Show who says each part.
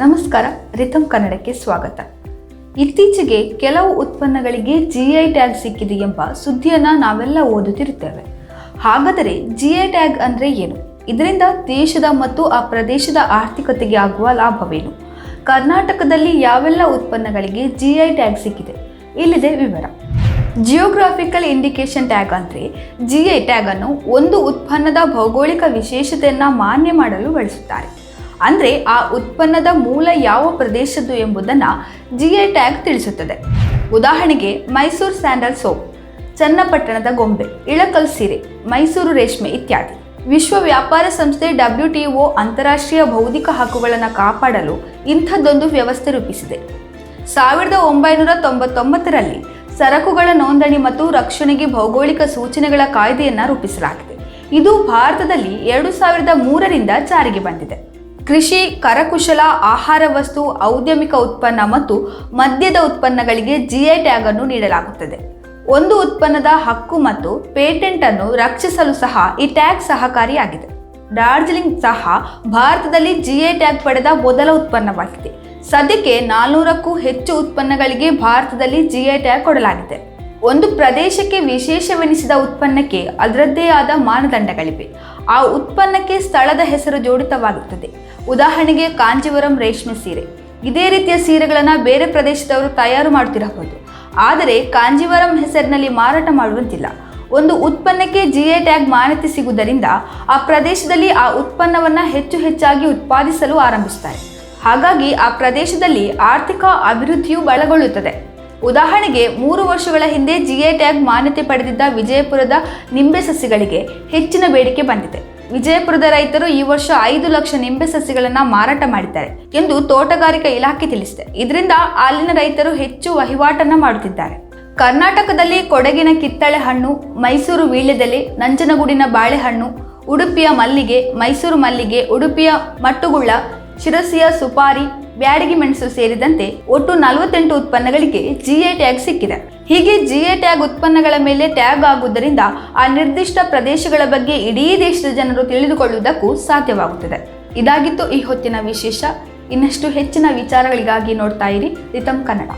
Speaker 1: ನಮಸ್ಕಾರ ರಿತಮ್ ಕನ್ನಡಕ್ಕೆ ಸ್ವಾಗತ. ಇತ್ತೀಚೆಗೆ ಕೆಲವು ಉತ್ಪನ್ನಗಳಿಗೆ ಜಿ ಐ ಟ್ಯಾಗ್ ಸಿಕ್ಕಿದೆ ಎಂಬ ಸುದ್ದಿಯನ್ನು ನಾವೆಲ್ಲ ಓದುತ್ತಿರುತ್ತೇವೆ. ಹಾಗಾದರೆ ಜಿ ಐ ಟ್ಯಾಗ್ ಅಂದರೆ ಏನು? ಇದರಿಂದ ದೇಶದ ಮತ್ತು ಆ ಪ್ರದೇಶದ ಆರ್ಥಿಕತೆಗೆ ಆಗುವ ಲಾಭವೇನು? ಕರ್ನಾಟಕದಲ್ಲಿ ಯಾವೆಲ್ಲ ಉತ್ಪನ್ನಗಳಿಗೆ ಜಿ ಐ ಟ್ಯಾಗ್ ಸಿಕ್ಕಿದೆ? ಇಲ್ಲಿದೆ ವಿವರ. ಜಿಯೋಗ್ರಾಫಿಕಲ್ ಇಂಡಿಕೇಶನ್ ಟ್ಯಾಗ್ ಅಂದರೆ ಜಿ ಟ್ಯಾಗ್ ಅನ್ನು ಒಂದು ಉತ್ಪನ್ನದ ಭೌಗೋಳಿಕ ವಿಶೇಷತೆಯನ್ನು ಮಾನ್ಯ ಮಾಡಲು ಬಳಸುತ್ತಾರೆ. ಅಂದರೆ ಆ ಉತ್ಪನ್ನದ ಮೂಲ ಯಾವ ಪ್ರದೇಶದ್ದು ಎಂಬುದನ್ನು ಜಿಐ ಟ್ಯಾಗ್ ತಿಳಿಸುತ್ತದೆ. ಉದಾಹರಣೆಗೆ ಮೈಸೂರು ಸ್ಯಾಂಡಲ್ ಸೋಪ್, ಚನ್ನಪಟ್ಟಣದ ಗೊಂಬೆ, ಇಳಕಲ್ ಸೀರೆ, ಮೈಸೂರು ರೇಷ್ಮೆ ಇತ್ಯಾದಿ. ವಿಶ್ವ ವ್ಯಾಪಾರ ಸಂಸ್ಥೆ ಡಬ್ಲ್ಯೂ ಟಿ ಒ ಅಂತಾರಾಷ್ಟ್ರೀಯ ಬೌದ್ಧಿಕ ಹಕ್ಕುಗಳನ್ನು ಕಾಪಾಡಲು ಇಂಥದ್ದೊಂದು ವ್ಯವಸ್ಥೆ ರೂಪಿಸಿದೆ. ಸಾವಿರದ ಒಂಬೈನೂರ ತೊಂಬತ್ತೊಂಬತ್ತರಲ್ಲಿ ಸರಕುಗಳ ನೋಂದಣಿ ಮತ್ತು ರಕ್ಷಣೆಗೆ ಭೌಗೋಳಿಕ ಸೂಚನೆಗಳ ಕಾಯ್ದೆಯನ್ನು ರೂಪಿಸಲಾಗಿದೆ. ಇದು ಭಾರತದಲ್ಲಿ ಎರಡು ಸಾವಿರದ ಮೂರರಿಂದ ಜಾರಿಗೆ ಬಂದಿದೆ. ಕೃಷಿ, ಕರಕುಶಲ, ಆಹಾರ ವಸ್ತು, ಔದ್ಯಮಿಕ ಉತ್ಪನ್ನ ಮತ್ತು ಮದ್ಯದ ಉತ್ಪನ್ನಗಳಿಗೆ ಜಿಐ ಟ್ಯಾಗ್ ಅನ್ನು ನೀಡಲಾಗುತ್ತದೆ. ಒಂದು ಉತ್ಪನ್ನದ ಹಕ್ಕು ಮತ್ತು ಪೇಟೆಂಟ್ ಅನ್ನು ರಕ್ಷಿಸಲು ಸಹ ಈ ಟ್ಯಾಗ್ ಸಹಕಾರಿಯಾಗಿದೆ. ಡಾರ್ಜಿಲಿಂಗ್ ಸಹ ಭಾರತದಲ್ಲಿ ಜಿಐ ಟ್ಯಾಗ್ ಪಡೆದ ಮೊದಲ ಉತ್ಪನ್ನವಾಗಿದೆ. ಸದ್ಯಕ್ಕೆ ನಾಲ್ನೂರಕ್ಕೂ ಹೆಚ್ಚು ಉತ್ಪನ್ನಗಳಿಗೆ ಭಾರತದಲ್ಲಿ ಜಿಐ ಟ್ಯಾಗ್ ಕೊಡಲಾಗಿದೆ. ಒಂದು ಪ್ರದೇಶಕ್ಕೆ ವಿಶೇಷವೆನಿಸಿದ ಉತ್ಪನ್ನಕ್ಕೆ ಅದರದ್ದೇ ಆದ ಮಾನದಂಡಗಳಿವೆ. ಆ ಉತ್ಪನ್ನಕ್ಕೆ ಸ್ಥಳದ ಹೆಸರು ಜೋಡಿತವಾಗುತ್ತದೆ. ಉದಾಹರಣೆಗೆ ಕಾಂಜೀವರಂ ರೇಷ್ಮೆ ಸೀರೆ. ಇದೇ ರೀತಿಯ ಸೀರೆಗಳನ್ನು ಬೇರೆ ಪ್ರದೇಶದವರು ತಯಾರು ಮಾಡ್ತಿರಬಹುದು. ಆದರೆ ಕಾಂಜೀವರಂ ಹೆಸರಿನಲ್ಲಿ ಮಾರಾಟ ಮಾಡುವಂತಿಲ್ಲ. ಒಂದು ಉತ್ಪನ್ನಕ್ಕೆ ಜಿಎ ಟ್ಯಾಗ್ ಮಾನ್ಯತೆ ಸಿಗುವುದರಿಂದ ಆ ಪ್ರದೇಶದಲ್ಲಿ ಆ ಉತ್ಪನ್ನವನ್ನು ಹೆಚ್ಚು ಹೆಚ್ಚಾಗಿ ಉತ್ಪಾದಿಸಲು ಆರಂಭಿಸುತ್ತಾರೆ ಹಾಗಾಗಿ ಆ ಪ್ರದೇಶದಲ್ಲಿ ಆರ್ಥಿಕ ಅಭಿವೃದ್ಧಿಯು ಬಲಗೊಳ್ಳುತ್ತದೆ ಉದಾಹರಣೆಗೆ ಮೂರು ವರ್ಷಗಳ ಹಿಂದೆ ಜಿಎ ಟ್ಯಾಗ್ ಮಾನ್ಯತೆ ಪಡೆದಿದ್ದ ವಿಜಯಪುರದ ನಿಂಬೆ ಸಸಿಗಳಿಗೆ ಹೆಚ್ಚಿನ ಬೇಡಿಕೆ ಬಂದಿದೆ. ವಿಜಯಪುರದ ರೈತರು ಈ ವರ್ಷ ಐದು ಲಕ್ಷ ನಿಂಬೆ ಸಸಿಗಳನ್ನು ಮಾರಾಟ ಮಾಡಿದ್ದಾರೆ ಎಂದು ತೋಟಗಾರಿಕಾ ಇಲಾಖೆ ತಿಳಿಸಿದೆ. ಇದರಿಂದ ಅಲ್ಲಿನ ರೈತರು ಹೆಚ್ಚು ವಹಿವಾಟನ್ನು ಮಾಡುತ್ತಿದ್ದಾರೆ. ಕರ್ನಾಟಕದಲ್ಲಿ ಕೊಡಗಿನ ಕಿತ್ತಳೆ ಹಣ್ಣು ಮೈಸೂರು ವೀಳ್ಯದೆಲೆ, ನಂಜನಗೂಡಿನ ಬಾಳೆಹಣ್ಣು, ಉಡುಪಿಯ ಮಲ್ಲಿಗೆ, ಮೈಸೂರು ಮಲ್ಲಿಗೆ, ಉಡುಪಿಯ ಮಟ್ಟುಗುಳ್ಳ, ಶಿರಸಿಯ ಸುಪಾರಿ ಬ್ಯಾಡಗಿ ಮೆಣಸು ಸೇರಿದಂತೆ ಒಟ್ಟು ನಲವತ್ತೆಂಟು ಉತ್ಪನ್ನಗಳಿಗೆ ಜಿಎ ಟ್ಯಾಗ್ ಸಿಕ್ಕಿದೆ. ಹೀಗೆ ಜಿಎ ಟ್ಯಾಗ್ ಉತ್ಪನ್ನಗಳ ಮೇಲೆ ಟ್ಯಾಗ್ ಆಗುವುದರಿಂದ ಆ ನಿರ್ದಿಷ್ಟ ಪ್ರದೇಶಗಳ ಬಗ್ಗೆ ಇಡೀ ದೇಶದ ಜನರು ತಿಳಿದುಕೊಳ್ಳುವುದಕ್ಕೂ ಸಾಧ್ಯವಾಗುತ್ತದೆ. ಇದಾಗಿತ್ತು ಈ ಹೊತ್ತಿನ ವಿಶೇಷ. ಇನ್ನಷ್ಟು ಹೆಚ್ಚಿನ ವಿಚಾರಗಳಿಗಾಗಿ ನೋಡ್ತಾ ಇರಿ ರಿತಮ್ ಕನ್ನಡ.